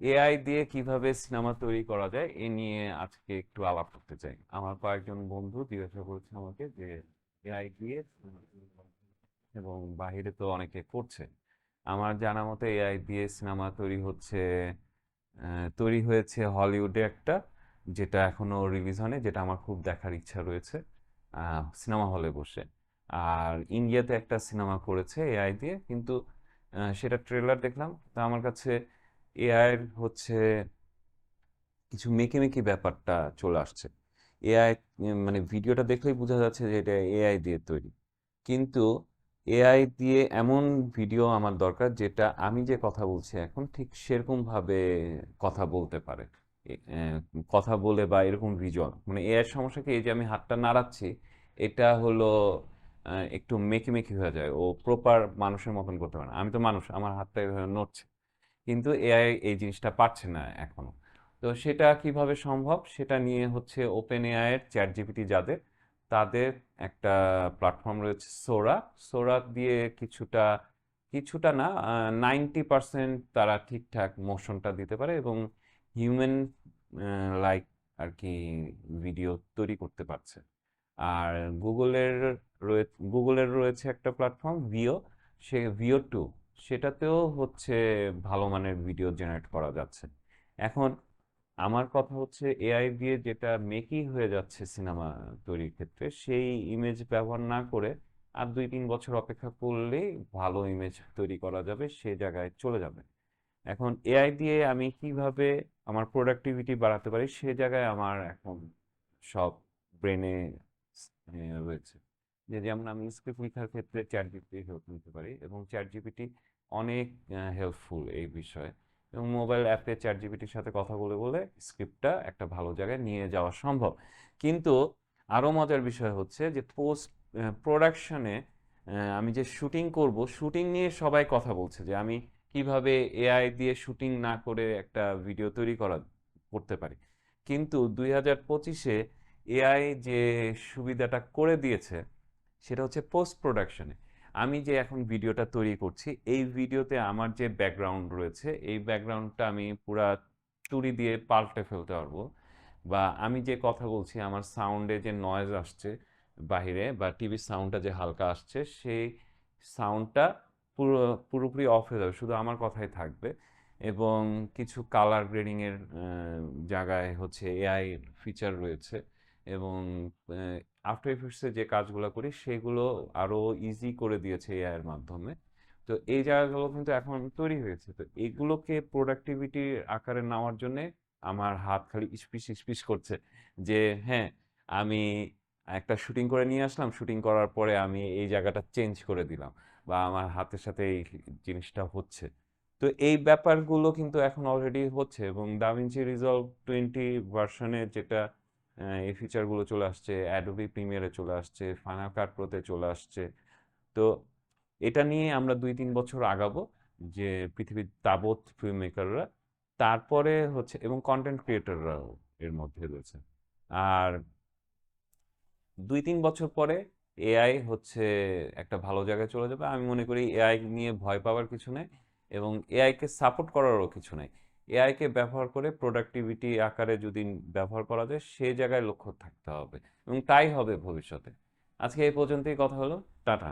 AI দিয়ে কীভাবে cinema তৈরি করা যায়, এ নিয়ে আজকে একটু আলাপ করতে চাই। আমার কয়েকজন বন্ধু জিজ্ঞাসা করেছে আমাকে যে এআই দিয়ে। এবং বাহিরে তো অনেকে করছে। আমার জানা মতে এআই দিয়ে সিনেমা তৈরি হচ্ছে তৈরি হয়েছে হলিউডে একটা, যেটা এখনও রিলিজ হয়নি, যেটা আমার খুব দেখার ইচ্ছা রয়েছে সিনেমা হলে বসে। আর ইন্ডিয়াতে একটা সিনেমা করেছে এআই দিয়ে, কিন্তু সেটা ট্রেলার দেখলাম। তা আমার কাছে এআই হচ্ছে কিছু মেকি মেকি ব্যাপারটা চলে আসছে। এআই মানে ভিডিওটা দেখলেই বোঝা যাচ্ছে যে এটা এআই দিয়ে তৈরি। কিন্তু এআই দিয়ে এমন ভিডিও আমার দরকার যেটা আমি যে কথা বলছি এখন ঠিক সেরকম ভাবে কথা বলতে পারে। কথা বলে বা এরকম ভিজুয়াল মানে এআই সমস্যা কি? এই যে আমি হাতটা নাড়াচ্ছি, এটা হলো একটু মেকি মেকি হয়ে যায়। ও প্রপার মানুষের মতন করতে পারে আমি তো মানুষ, আমার হাতটা এভাবে নড়ছে। কিন্তু এআই এই জিনিসটা পারছে না এখনও। তো সেটা কীভাবে সম্ভব? সেটা নিয়ে হচ্ছে ওপেন এআই এর চ্যাট জিপিটি যাদের, তাদের একটা প্ল্যাটফর্ম রয়েছে সোরা সোরা দিয়ে কিছুটা কিছুটা না নাইনটি পার্সেন্ট তারা ঠিকঠাক মোশনটা দিতে পারে এবং হিউম্যান লাইক আর কি ভিডিও তৈরি করতে পারছে। আর গুগলের রয়েছে গুগলের রয়েছে একটা প্ল্যাটফর্ম ভিও সে ভিও টু সেটাতেও হচ্ছে ভালো মানের ভিডিও জেনারেট করা যাচ্ছে। এখন আমার কথা হচ্ছে এআই দিয়ে যেটা মেকি হয়ে যাচ্ছে সিনেমা তৈরির ক্ষেত্রে, সেই ইমেজ ব্যবহার না করে আর দুই তিন বছর অপেক্ষা করলেই ভালো ইমেজ তৈরি করা যাবে সে জায়গায় চলে যাবে। এখন এআই দিয়ে আমি কীভাবে আমার প্রোডাক্টিভিটি বাড়াতে পারি সে জায়গায় আমার এখন সব ব্রেনে রয়েছে। যে যেমন আমি স্ক্রিপ্ট লেখার ক্ষেত্রে চ্যাট জিপিটি হেল্প নিতে পারি এবং চ্যাট জিপিটি অনেক হেল্পফুল এই বিষয়ে। এবং মোবাইল অ্যাপে চ্যাট জিপিটির সাথে কথা বলে বলে স্ক্রিপ্টটা একটা ভালো জায়গায় নিয়ে যাওয়া সম্ভব। কিন্তু আরও মজার বিষয় হচ্ছে যে পোস্ট প্রোডাকশনে আমি যে শুটিং করব শুটিং নিয়ে সবাই কথা বলছে যে আমি কীভাবে এআই দিয়ে শুটিং না করে একটা ভিডিও তৈরি করা, করতে পারি। কিন্তু দুই হাজার পঁচিশে এআই যে সুবিধাটা করে দিয়েছে সেটা হচ্ছে পোস্ট প্রোডাকশনে আমি যে এখন ভিডিওটা তৈরি করছি, এই ভিডিওতে আমার যে ব্যাকগ্রাউন্ড রয়েছে, এই ব্যাকগ্রাউন্ডটা আমি পুরা তুড়ি দিয়ে পাল্টে ফেলতে পারব। বা আমি যে কথা বলছি, আমার সাউন্ডে যে নয়েজ আসছে বাহিরে বা টিভির সাউন্ডটা যে হালকা আসছে, সেই সাউন্ডটা পুরো, পুরোপুরি অফ হয়ে যাবে, শুধু আমার কথাই থাকবে। এবং কিছু কালার গ্রেডিংয়ের জায়গায় হচ্ছে এআই ফিচার রয়েছে। এবং আফটার ইফেক্টসে যে কাজগুলো করি, সেগুলো আরও ইজি করে দিয়েছে এআই এর মাধ্যমে। তো এই জায়গাগুলো কিন্তু এখন তৈরি হয়েছে। তো এগুলোকে প্রোডাক্টিভিটির আকারে নেওয়ার জন্যে আমার হাত খালি ইস্পিস ইস্পিস করছে যে হ্যাঁ আমি একটা শুটিং করে নিয়ে আসলাম শুটিং করার পরে আমি এই জায়গাটা চেঞ্জ করে দিলাম বা আমার হাতের সাথে এই জিনিসটা হচ্ছে। তো এই ব্যাপারগুলো কিন্তু এখন অলরেডি হচ্ছে এবং দাভিঞ্চি রিজলভ টোয়েন্টি ভার্সনে যেটা এই ফিচারগুলো চলে আসছে অ্যাডোবি প্রিমিয়ারে চলে আসছে ফাইনাল কাট প্রোতে চলে আসছে। তো এটা নিয়ে আমরা দুই তিন বছর আগাবো যে পৃথিবীর তাবৎ ফিল্ম মেকাররা তারপরে হচ্ছে, এবং কন্টেন্ট ক্রিয়েটররাও এর মধ্যে রয়েছে। আর দুই তিন বছর পরে এআই হচ্ছে একটা ভালো জায়গায় চলে যাবে। আমি মনে করি এআই নিয়ে ভয় পাওয়ার কিছু নেই, এবং এআইকে সাপোর্ট করারও কিছু নেই। এআইকে ব্যবহার করে প্রোডাক্টিভিটি আকারে যদি ব্যবহার করা যায়, সে জায়গায় লক্ষ্য থাকতে হবে এবং তাই হবে ভবিষ্যতে। আজকে এই পর্যন্তই, কথা হলো, টাটা।